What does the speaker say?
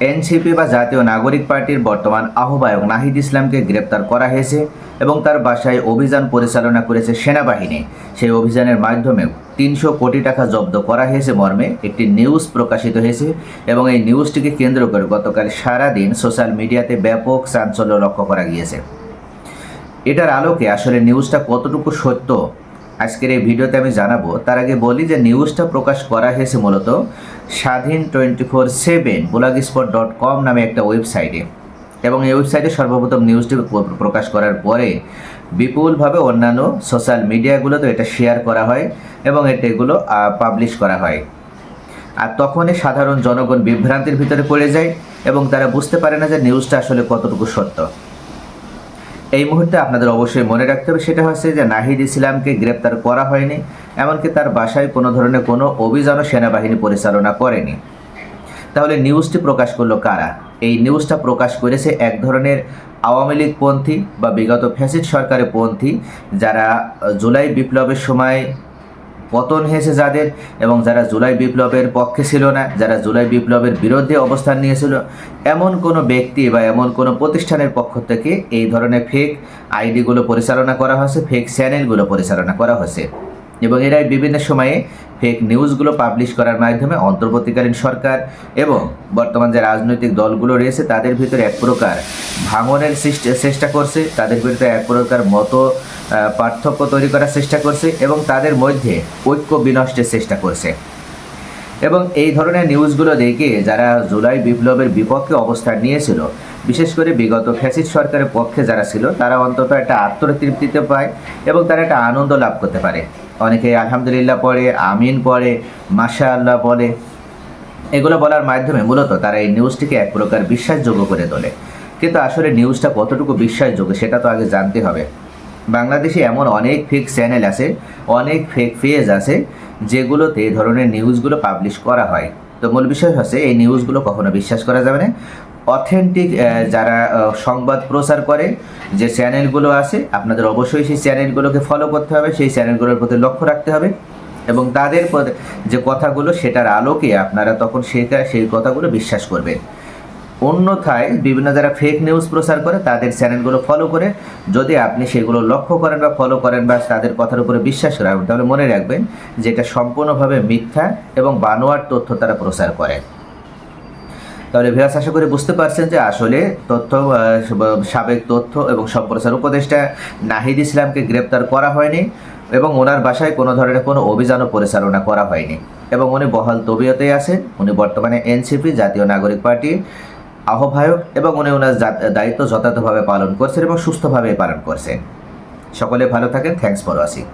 NCP বা জাতীয় নাগরিক পার্টির বর্তমান আহ্বায়ক নাহিদ ইসলামকে গ্রেপ্তার করা হয়েছে এবং তার বাসায় অভিযান পরিচালনা করেছে সেনাবাহিনী। সেই অভিযানের মাধ্যমে তিনশো কোটি টাকা জব্দ করা হয়েছে মর্মে একটি নিউজ প্রকাশিত হয়েছে এবং এই নিউজটিকে কেন্দ্র করে গতকাল সারাদিন সোশ্যাল মিডিয়াতে ব্যাপক চাঞ্চল্য লক্ষ্য করা গিয়েছে। এটার আলোকে আসলে নিউজটা কতটুকু সত্য আজকের এই ভিডিওতে আমি জানাব, তার আগে বলি যে নিউজটা প্রকাশ করা হয়েছে মূলত স্বাধীন twenty four seven spot dot com নামে একটা ওয়েবসাইটে এবং এই ওয়েবসাইটে সর্বপ্রথম নিউজটি প্রকাশ করার পরে বিপুলভাবে অন্যান্য সোশ্যাল মিডিয়াগুলোতে এটা শেয়ার করা হয় এবং এটা এগুলো পাবলিশ করা হয়। আর তখনই সাধারণ জনগণ বিভ্রান্তির ভিতরে পড়ে যায় এবং তারা বুঝতে পারে না যে নিউজটা আসলে কতটুকু সত্য। এই মুহূর্তে আপনাদের অবশ্যই মনে রাখতে হবে, সেটা হচ্ছে যে নাহিদ ইসলামকে গ্রেপ্তার করা হয়নি, এমনকি তার বাসায় কোনো ধরনের কোনো অভিযানও সেনাবাহিনী পরিচালনা করেনি। তাহলে নিউজটি প্রকাশ করল কারা? এই নিউজটা প্রকাশ করেছে এক ধরনের আওয়ামী লীগপন্থী বা বিগত ফ্যাসিড সরকারের পন্থী, যারা জুলাই বিপ্লবের সময় পতন হয়েছে যাদের এবং যারা জুলাই বিপ্লবের পক্ষে ছিল না, যারা জুলাই বিপ্লবের বিরুদ্ধে অবস্থান নিয়েছিল, এমন কোনো ব্যক্তি বা এমন কোনো প্রতিষ্ঠানের পক্ষ থেকে এই ধরনের ফেক আইডিগুলো পরিচালনা করা হয়েছে ফেক চ্যানেলগুলো পরিচালনা করা হয়েছে। এবং এরাই বিভিন্ন সময়ে ফেক নিউজগুলো পাবলিশ করার মাধ্যমে অন্তর্বর্তীকালীন সরকার এবং বর্তমান যে রাজনৈতিক দলগুলো রয়েছে, তাদের ভিতরে এক প্রকার ভাঙনের চেষ্টা করছে। তাদের ভিতরে এক প্রকার মতো পার্থক্য তৈরি করার চেষ্টা করছে এবং তাদের মধ্যে ঐক্য বিনষ্টের চেষ্টা করছে। এবং এই ধরনের নিউজগুলো দেখে যারা জুলাই বিপ্লবের বিপক্ষে অবস্থান নিয়েছিল, বিশেষ করে বিগত ফ্যাসিস্ট সরকারের পক্ষে যারা ছিল, তারা অন্তত একটা আত্মতৃপ্তিতে পায় এবং তারা একটা আনন্দ লাভ করতে পারে। অনেকে আলহামদুলিল্লাহ পড়ে, আমিন পড়ে মাশা আল্লাহ বলে। এগুলো বলার মাধ্যমে মূলত তারা এই নিউজটিকে এক প্রকার বিশ্বাসযোগ্য করে তোলে। কিন্তু আসলে নিউজটা কতটুকু বিশ্বাসযোগ্য সেটা তো আগে জানতে হবে। বাংলাদেশে এমন অনেক ফেক চ্যানেল আছে, অনেক ফেক পেজ আছে, যেগুলোতে এই ধরনের নিউজগুলো পাবলিশ করা হয়। তো মূল বিষয় হচ্ছে, এই নিউজগুলো কখনো বিশ্বাস করা যাবে না। অথেন্টিক যারা সংবাদ প্রচার করে, যে চ্যানেলগুলো আছে, আপনাদের অবশ্যই সেই চ্যানেলগুলোকে ফলো করতে হবে, সেই চ্যানেলগুলোর প্রতি লক্ষ্য রাখতে হবে এবং তাদের যে কথাগুলো সেটার আলোকে আপনারা তখন সেটা সেই কথাগুলো বিশ্বাস করবেন। অন্যথায় বিভিন্ন যারা ফেক নিউজ প্রচার করে, তাদের চ্যানেলগুলো ফলো করে, যদি আপনি সেগুলো লক্ষ্য করেন বা ফলো করেন বা তাদের কথার উপরে বিশ্বাস রাখবেন, তাহলে মনে রাখবেন যে এটা সম্পূর্ণভাবে মিথ্যা এবং বানোয়ার তথ্য তারা প্রচার করে। তাহলে ভিরাস আশা করে বুঝতে পারছেন যে আসলে তথ্য সাবেক তথ্য এবং সম্প্রচার উপদেষ্টা নাহিদ ইসলামকে গ্রেপ্তার করা হয়নি এবং ওনার বাসায় কোনো ধরনের কোনো অভিযানও পরিচালনা করা হয়নি এবং উনি বহাল তবিয়তেই আছেন। উনি বর্তমানে এনসিপি জাতীয় নাগরিক পার্টি আহ্বায়ক এবং উনি ওনার দায়িত্ব যথাযথভাবে পালন করছেন এবং সুস্থভাবে পালন করছেন। সকলে ভালো থাকেন। Thanks for watching